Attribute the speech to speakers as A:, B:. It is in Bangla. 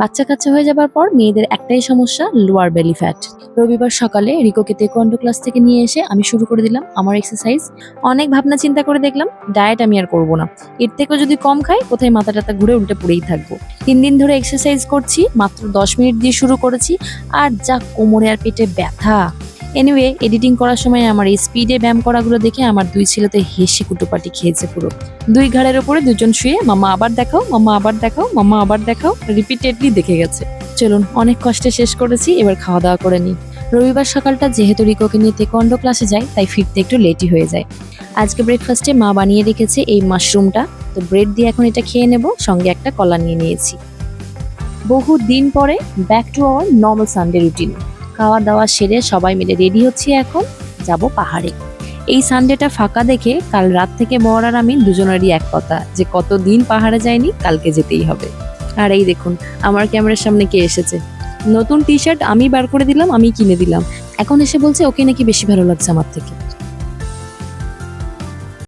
A: বাচ্চা কাচ্চা হয়ে যাবার পর মেয়েদের একটাই সমস্যা লোয়ার বেলি ফ্যাট রবিবার সকালে রিকোকে তেকোয়ান্ডো ক্লাস থেকে নিয়ে এসে আমি শুরু করে দিলাম আমার এক্সারসাইজ অনেক ভাবনা চিন্তা করে দেখলাম ডায়েট আমি আর করব না। এর থেকেও যদি কম খাই, কোথায় মাথা টাতা ঘুরে উল্টে পড়েই থাকব। তিন দিন ধরে এক্সারসাইজ করছি, মাত্র দশ মিনিট দিয়ে শুরু করেছি, আর যা কোমরে আর পেটে ব্যথা। এনিওয়ে এডিটিং করার সময় আমার এই স্পিডে ব্যায়াম করাগুলো দেখে আমার দুই ছেলেতে হেসে কুটোপাটি খেয়েছে পুরো। দুই ঘাড়ের ওপরে দুজন শুয়ে, মামা আবার দেখাও, মামা আবার দেখাও, মামা আবার দেখাও রিপিটেডলি দেখে গেছে। চলুন, অনেক কষ্টে শেষ করেছি, এবার খাওয়া দাওয়া করে নিই। রবিবার সকালটা যেহেতু রিকোকে নিয়ে তেকোয়ান্ডো ক্লাসে যায় তাই ফিরতে একটু লেটই হয়ে যায়। আজকে ব্রেকফাস্টে মা বানিয়ে রেখেছে এই মাশরুমটা তো ব্রেড দিয়ে এখন এটা খেয়ে নেব, সঙ্গে একটা কলা নিয়ে নিয়েছি। বহু দিন পরে back to our normal Sunday routine খাওয়া দাওয়া সেরে সবাই মিলে রেডি হচ্ছি এখন। যাব পাহাড়ে। এই সানডেটা ফাঁকা দেখে কাল রাত থেকে বর আর আমি দুজনেরই এক কথা, যে কতদিন পাহাড়ে যায়নি, কালকে যেতেই হবে। আর এই দেখুন, আমার ক্যামেরার সামনে কে এসেছে। নতুন টি শার্ট আমি বার করে দিলাম, আমি কিনে দিলাম। এখন এসে বলছে, ওকে নাকি বেশি ভালো লাগছে আমার থেকে?